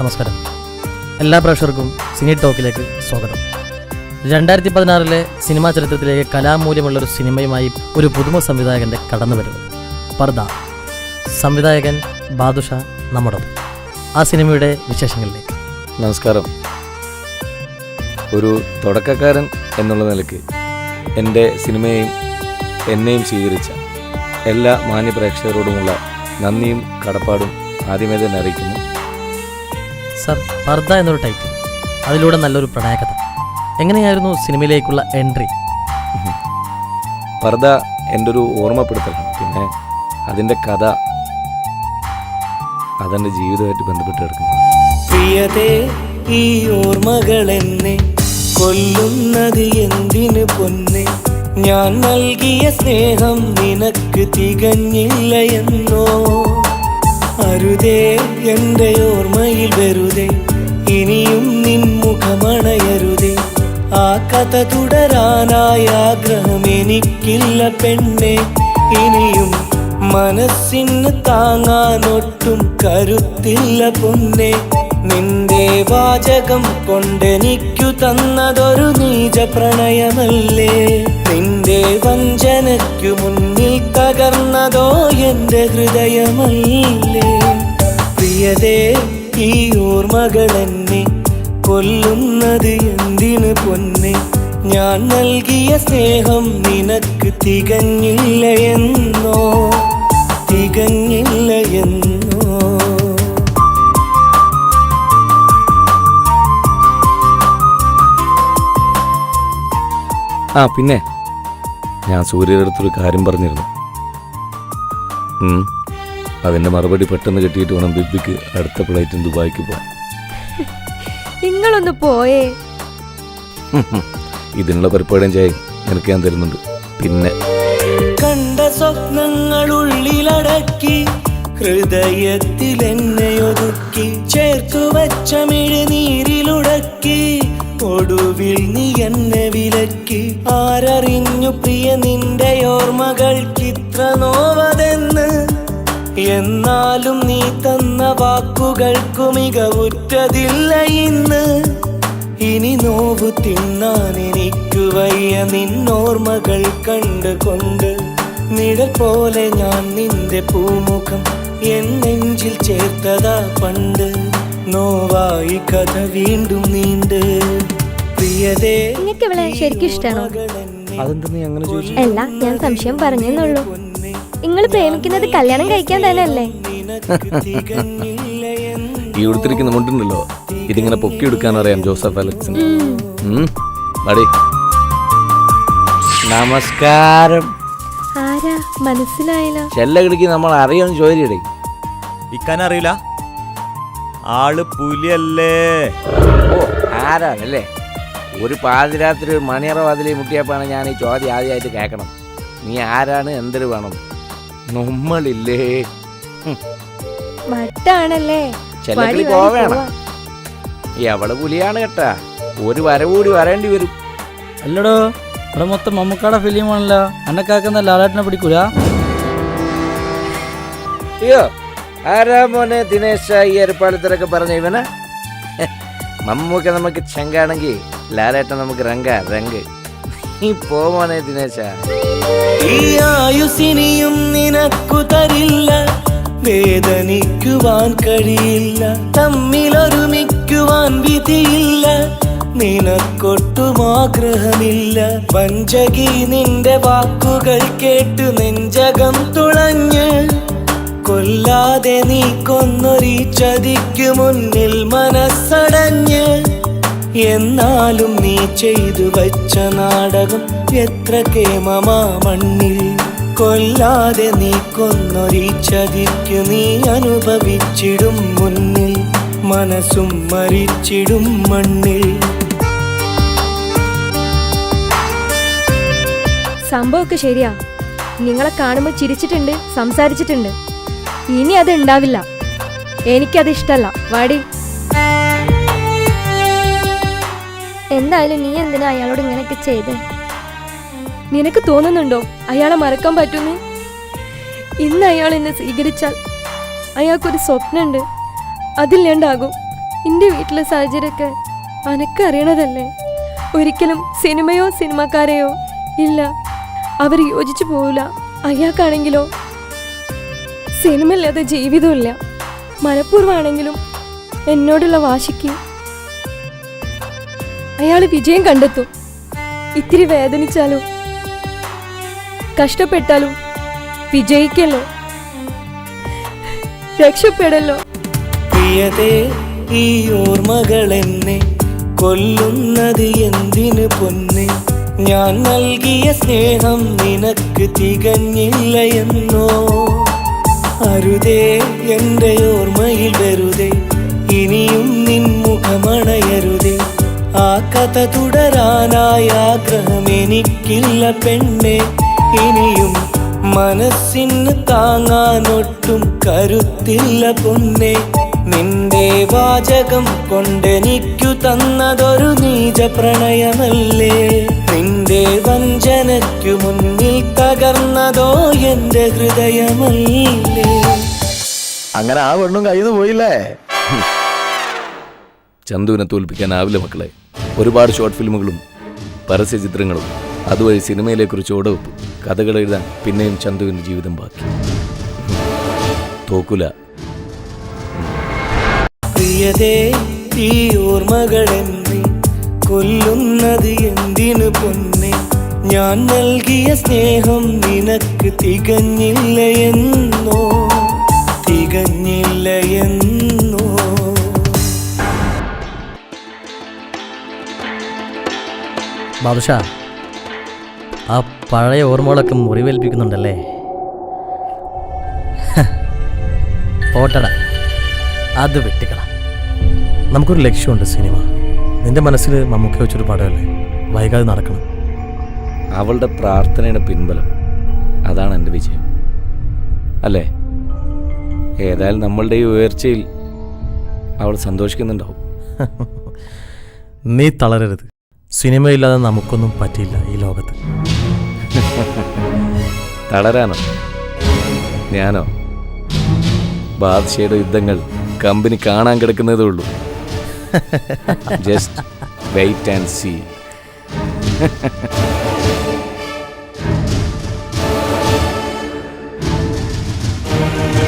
നമസ്കാരം. എല്ലാ പ്രേക്ഷകർക്കും സിനി ടോക്കിലേക്ക് സ്വാഗതം. രണ്ടായിരത്തി പതിനാറിലെ സിനിമാ ചരിത്രത്തിലേക്ക് കലാമൂല്യമുള്ള ഒരു സിനിമയുമായി ഒരു പുതുമ സംവിധായകന്റെ കടന്നുവരവ് പർദ. സംവിധായകൻ ബാദുഷ നമ്മുടെ ആ സിനിമയുടെ വിശേഷങ്ങളിലേക്ക്. നമസ്കാരം. ഒരു തുടക്കക്കാരൻ എന്നുള്ള നിലയ്ക്ക് എന്റെ സിനിമയെയും എന്നെയും സ്വീകരിച്ച എല്ലാ മാന്യ പ്രേക്ഷകരോടുമുള്ള നന്ദിയും കടപ്പാടും ആദ്യമേ തന്നെ അറിയിക്കുന്നു. സർ പർദ എന്നൊരു ടൈറ്റിൽ അതിലൂടെ നല്ലൊരു പ്രണയകഥ. എങ്ങനെയായിരുന്നു സിനിമയിലേക്കുള്ള എൻട്രി പർദ എന്റെ ഒരു ഓർമ്മപ്പെടുത്തലാണ്. പിന്നെ അതിന്റെ കഥ അതെന്റെ ജീവിതമായിട്ട് ബന്ധപ്പെട്ട് കിടക്കുന്നു. പ്രിയതേ ഈ ഓർമ്മകൾ എന്നെ കൊല്ലുന്നത് എന്തിനു പൊന്നെ? ഞാൻ നൽകിയ സ്നേഹം നിനക്ക് തികഞ്ഞില്ല എന്നോ? അരുതേ എന്റെ ഓർമ്മയിൽ വെറുതെ ഇനിയും നിൻ മുഖമണയരുതേ. ആ കഥ തുടരാനായ ആഗ്രഹം എനിക്കില്ല പെണ്ണെ ഇനിയും മനസ്സിന് താങ്ങാനൊട്ടും കരുത്തില്ല പൊന്നെ. നിന്റെ വാചകം കൊണ്ടെനിക്കു തന്നതൊരു നീച പ്രണയമല്ലേ നിന്റെ വഞ്ചനയ്ക്കു മുന്നിൽ തകർന്നതോ എന്റെ ഹൃദയമല്ലേ. പ്രിയതേ ഈ ഓർമ്മകൾ എന്നെ കൊല്ലുന്നത് എന്തിനു പൊന്നെ? ഞാൻ നൽകിയ സ്നേഹം നിനക്ക് തികഞ്ഞില്ല എന്നോ? തികഞ്ഞില്ല എന്നോ? ആ പിന്നെ. ഞാൻ സൂര്യയുടെ അടുത്തൊരു കാര്യം പറഞ്ഞിരുന്നു. അതിന്റെ മറുപടി പെട്ടെന്ന് കിട്ടിയിട്ട് വേണം ബിബിക്ക് അടുത്ത ഫ്ലൈറ്റിന് ദുബായിക്ക് പോകാൻ. നിങ്ങളൊന്ന് പോയേ. ഇതിനുള്ള പരിപാടിയും ചായ നിനക്ക് ഞാൻ തരുന്നുണ്ട്. പിന്നെ. കണ്ട സ്വപ്നങ്ങൾ ഉള്ളിലടക്കി ഹൃദയത്തിൽ എന്നെ ഒതുക്കി ചേർത്തു വച്ച മിഴുനീരിലുടക്കി ഒടുവിൽ നീ എന്നെ വിലക്കി. ആരറിഞ്ഞു പ്രിയ നിന്റെ ഓർമ്മകൾക്കിത്ര നോവതെന്ന് എന്നാലും നീ തന്ന വാക്കുകൾക്കു മികവുറ്റതില്ല ഇന്ന്. ഇനി നോവു തിന്നാൻ എനിക്ക് വയ്യ നിന്നോർമ്മകൾ കണ്ടുകൊണ്ട്. നിഴൽ പോലെ ഞാൻ നിന്റെ പൂമുഖം എൻ നെഞ്ചിൽ ചേർത്തതാ പണ്ട്. നോവായി കഥ വീണ്ടും നീണ്ട്. പ്രിയതേ നിങ്ങൾക്ക് ഇവളെ ശരിക്കും ഇഷ്ടമാണോ അതെന്താ നീ അങ്ങനെ ചോദിച്ചു അല്ല ഞാൻ സംശയം പറഞ്ഞെന്നുള്ളൂ. നിങ്ങൾ പ്രേമിക്കുന്നത് കല്യാണം കഴിക്കാൻ തന്നെ അല്ലേ നിനക്ക് തികഞ്ഞില്ല എന്ന് ഈ ഉടുത്തിരിക്കുന്ന മുണ്ടുണ്ടല്ലോ. ഇതിങ്ങനെ പൊക്കി എടുക്കാൻ അറിയാം ജോസഫ് അലക്സ് മടി നമസ്കാരം. ആരാ? മനസ്സിലായില്ല. ചെല്ലകിടിക്ക് നമ്മൾ അറിയാമെന്ന് ഇക്കാൻ അറിയില്ല ആൾ പുലിയല്ലേ. ഓ ആരാണല്ലേ? ഒരു പാതിരാത്രി ഒരു മണിയറ വാതിലി മുട്ടിയപ്പോഴാണ് ഞാൻ ഈ ചോദ്യം ആദ്യമായിട്ട് കേൾക്കണം. നീ ആരാണ്? എന്തൊരു വേണം? നമ്മളില്ലേ മട്ടാണല്ലേ? വഴി പോവേണം. എവൾ പുലിയാണ് കേട്ടാ. ഒരു വര കൂടി വരേണ്ടി വരും. അല്ലടോ ഇവിടെ മൊത്തം മമ്മൂക്കാടെ ഫിലിമാണല്ലോ എന്നെ കാക്കുന്ന ലാലേട്ടനെ പിടിക്കൂല? അയ്യോ ആരാ മോനെ ദിനേശ ഈ അരിപ്പാളത്തിലൊക്കെ പറഞ്ഞ ഇവന്? മമ്മൂക്ക നമുക്ക് ചങ്കാണെങ്കിൽ ലാലേട്ടൻ നമുക്ക് രംഗ രംഗ്. നീ പോവാനേ മോനെ ദിനേശ ഈ ആയുസിനിയും നിനക്കു തരില്ല. വേദനിക്കുവാൻ കഴിയില്ല. തമ്മിലൊരുമിക്കുവാൻ വിധിയില്ല. നിനക്കൊട്ടും ആഗ്രഹമില്ല വഞ്ചകി നിന്റെ വാക്കുകൾ കേട്ടു നെഞ്ചകം തുളഞ്ഞ്. കൊല്ലാതെ നീ കൊന്നൊരീ ചതിക്കു മുന്നിൽ എന്നാലും നീ ചെയ്തു വച്ച നാടകം എത്ര കേമമാ മണ്ണിൽ. കൊല്ലാതെ നീ കൊന്നൊരി ചതിക്ക് നീ അനുഭവിച്ചിടും മുന്നിൽ. മനസ്സും മരിച്ചിടും മണ്ണിൽ. സംഭവമൊക്കെ ശരിയാ. നിങ്ങളെ കാണുമ്പോൾ ചിരിച്ചിട്ടുണ്ട് സംസാരിച്ചിട്ടുണ്ട്. ഇനി അത് ഉണ്ടാവില്ല. എനിക്കത് ഇഷ്ടല്ല വാടി. എന്തായാലും നീ എന്തിനാ അയാളോട് ഇങ്ങനെയൊക്കെ ചെയ്ത്? നിനക്ക് തോന്നുന്നുണ്ടോ അയാളെ മറക്കാൻ പറ്റുന്നു ഇന്ന് അയാൾ എന്നെ സ്വീകരിച്ചാൽ അയാൾക്കൊരു സ്വപ്നമുണ്ട്. അതില്ലാണ്ടാകും എന്റെ വീട്ടിലെ സാഹചര്യമൊക്കെ അനക്ക് അറിയണതല്ലേ? ഒരിക്കലും സിനിമയോ സിനിമക്കാരെയോ ഇല്ല. അവർ യോജിച്ചു പോവില്ല. അയാൾക്കാണെങ്കിലോ? സിനിമയില്ലാതെ ജീവിതമില്ല മനഃപൂർവമാണെങ്കിലും എന്നോടുള്ള വാശിക്ക് അയാൾ വിജയം കണ്ടെത്തും. ഇത്തിരി വേദനിച്ചാലോ കഷ്ടപ്പെട്ടാലും വിജയിക്കല്ലോ. രക്ഷപ്പെടല്ലോ. ഈ ഓർമ്മകൾ എന്നെ കൊല്ലുന്നത് എന്തിനു പൊന്നെ? ഞാൻ നൽകിയ സ്നേഹം നിനക്ക് തികഞ്ഞില്ല എന്നോ? അരുതേ എന്റെ ഓർമ്മയിൽ വെറുതെ കഥ തുടരാനായ ആഗ്രഹം എനിക്കില്ല പെണ്ണെ. ഇനിയും മനസ്സിന് താങ്ങാനൊട്ടും കരുത്തില്ല പൊന്നെ. നിന്റെ വാചകം കൊണ്ടെനിക്കു തന്നതൊരു നീച പ്രണയമല്ലേ നിന്റെ വഞ്ചനയ്ക്കു മുന്നിൽ തകർന്നതോ എന്റെ ഹൃദയമല്ലേ. അങ്ങനെ ആ പെണ്ണും കയ്യിൽ നിന്ന് പോയില്ലേ? ചന്തുവിനെ തോൽപ്പിക്കാനാവില്ല മക്കളെ. ഒരുപാട് ഷോർട്ട് ഫിലിമുകളും പരസ്യ ചിത്രങ്ങളും അതുവഴി സിനിമയിലേക്കൊരു ചുവടുവെപ്പ് കഥകൾ എഴുതാൻ പിന്നെയും ചന്തുവിന്റെ ജീവിതം ബാക്കി. തോക്കുല. പ്രിയതേ ഈ കൊല്ലുന്നത് എന്തിനു പൊന്നെ? ഞാൻ നൽകിയ സ്നേഹം നിനക്ക് തികഞ്ഞില്ല എന്നോ ബാദുഷാ ആ പഴയ ഓർമ്മകളൊക്കെ മുറിവേൽപ്പിക്കുന്നുണ്ടല്ലേ? പോട്ടട. അത് വെട്ടിക്കള നമുക്കൊരു ലക്ഷ്യമുണ്ട് സിനിമ. നിന്റെ മനസ്സിൽ മമ്മൂക്ക വെച്ചൊരു പടമല്ലേ? വൈകാതെ നടക്കണം. അവളുടെ പ്രാർത്ഥനയുടെ പിൻബലം. അതാണ് എന്റെ വിജയം. അല്ലേ? ഏതായാലും നമ്മളുടെ ഈ ഉയർച്ചയിൽ അവൾ സന്തോഷിക്കുന്നുണ്ടാവും. നീ തളരരുത്. സിനിമയില്ലാതെ നമുക്കൊന്നും പറ്റില്ല ഈ ലോകത്ത്. തളരാനോ? ഞാനോ? ബാദ്ഷയുടെ യുദ്ധങ്ങൾ കമ്പനി കാണാൻ കിടക്കുന്നതേ ഉള്ളൂ. Just wait and see